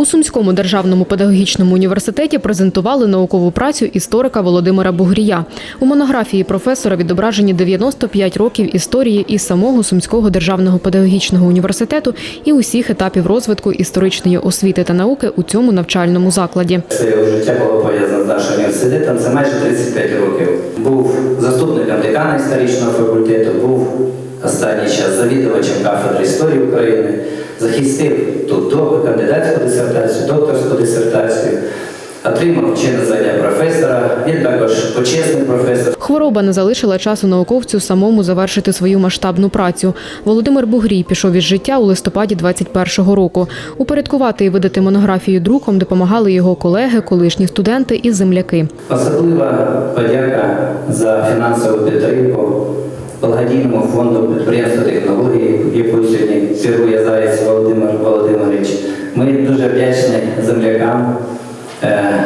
У Сумському державному педагогічному університеті презентували наукову працю історика Володимира Бугрія. У монографії професора відображені 95 років історії і самого Сумського державного педагогічного університету і усіх етапів розвитку історичної освіти та науки у цьому навчальному закладі. Своє життя було пов'язане з нашим університетом. Це майже 35 років. Був заступником декана історичного факультету, був останній час завідувачем кафедри історії України, захистив тут кандидатську дисертацію, докторську дисертацію, отримав чинне звання професора. Він також почесний професор. Хвороба не залишила часу науковцю самому завершити свою масштабну працю. Володимир Бугрій пішов із життя у листопаді 21-го року. Упорядкувати і видати монографію друком допомагали його колеги, колишні студенти і земляки. Особлива подяка за фінансову підтримку благодійному фонду підприємства технології, якою сьогодні керує Заєць Володимир Володимирович. Ми дуже вдячні землякам е,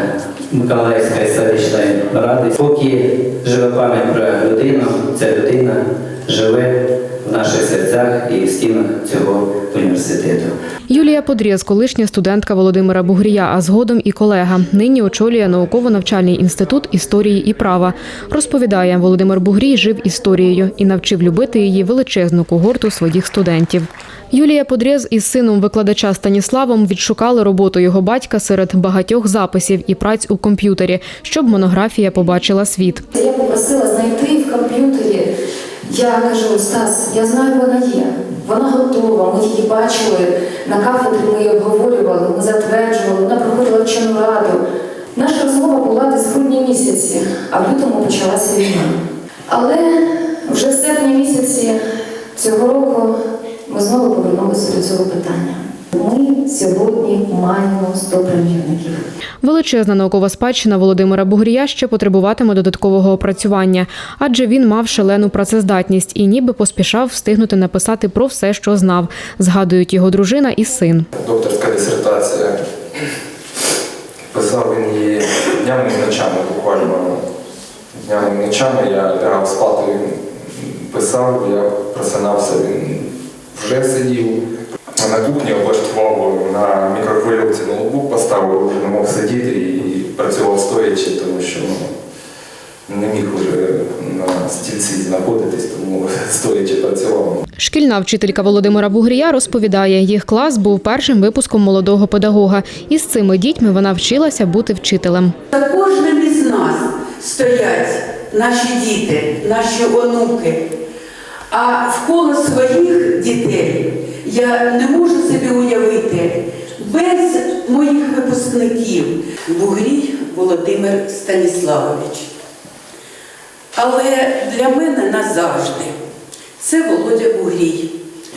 Миколаївської селищної ради. Поки живе пам'ять про людину, ця людина живе в наших серцях і в стінах цього університету. Юлія Подрєз, колишня студентка Володимира Бугрія, а згодом і колега. Нині очолює науково-навчальний інститут історії і права. Розповідає, Володимир Бугрій жив історією і навчив любити її величезну когорту своїх студентів. Юлія Подрєз із сином викладача Станіславом відшукали роботу його батька серед багатьох записів і праць у комп'ютері, щоб монографія побачила світ. Я попросила знайти в комп'ютері. Я кажу, Стас, я знаю, вона є. Вона готова. Ми її бачили на кафедрі. Ми її обговорювали, ми затверджували. Вона проходила вчену раду. Наша розмова була десь в грудні місяці, а в лютому почалася війна. Але вже в серпні місяці цього року ми знову повернулися до цього питання. Сьогодні маємо 100 примірників. Величезна наукова спадщина Володимира Бугрія ще потребуватиме додаткового опрацювання, адже він мав шалену працездатність і ніби поспішав встигнути написати про все, що знав. Згадують його дружина і син. докторська дисертація. Писав він її днями і ночами, буквально днями і ночами. Я лягав спати, він писав, я просинався, він вже сидів. На кухні облаштував на мікрохвильовці ноутбук, поставив, не мог сидіти і працював стоячи, тому що ну, не міг вже на стільці знаходитись, тому стоячи працював. Шкільна вчителька Володимира Бугрія розповідає, їх клас був першим випуском молодого педагога, і з цими дітьми вона вчилася бути вчителем. За кожним із нас стоять наші діти, наші онуки. А вколо своїх дітей я не можу собі уявити без моїх випускників Бугрій Володимир Станіславович. Але для мене назавжди це Володя Бугрій,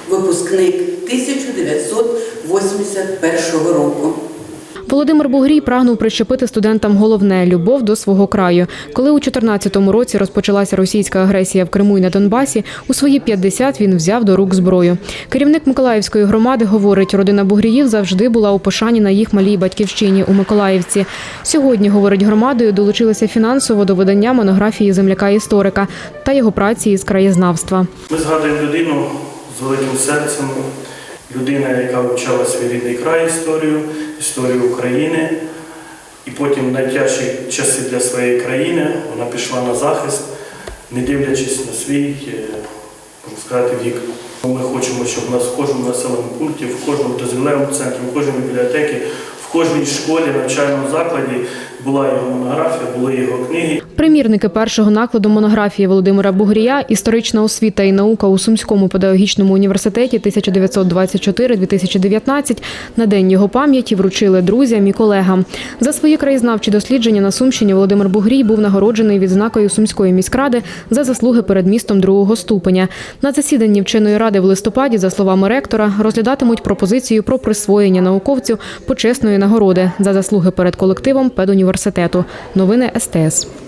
випускник 1981 року. Володимир Бугрій прагнув прищепити студентам головне любов до свого краю. Коли у 2014 році розпочалася російська агресія в Криму і на Донбасі, у свої 50 він взяв до рук зброю. Керівник Миколаївської громади говорить, родина Бугріїв завжди була у пошані на їх малій батьківщині у Миколаївці. Сьогодні, говорить громадою, долучилися фінансово до видання монографії земляка історика та його праці із краєзнавства. Ми згадуємо людину з великим серцем, людина, яка вивчала свій рідний край історію, історію України. І потім в найтяжчі часи для своєї країни вона пішла на захист, не дивлячись на свій, е, можна сказати, вік. Ми хочемо, щоб у нас в кожному населеному пункті, в кожному дозвілевому центрі, в кожній бібліотеці, в кожній школі, навчальному закладі була його монографія, були його книги. Примірники першого накладу монографії Володимира Бугрія Історична освіта і наука у Сумському педагогічному університеті 1924-2019 на день його пам'яті вручили друзям і колегам. За свої краєзнавчі дослідження на Сумщині Володимир Бугрій був нагороджений відзнакою Сумської міськради за заслуги перед містом другого ступеня. На засіданні вченої ради в листопаді, за словами ректора, розглядатимуть пропозицію про присвоєння науковцю почесної нагороди за заслуги перед колективом педуніверситету. Новини СТС.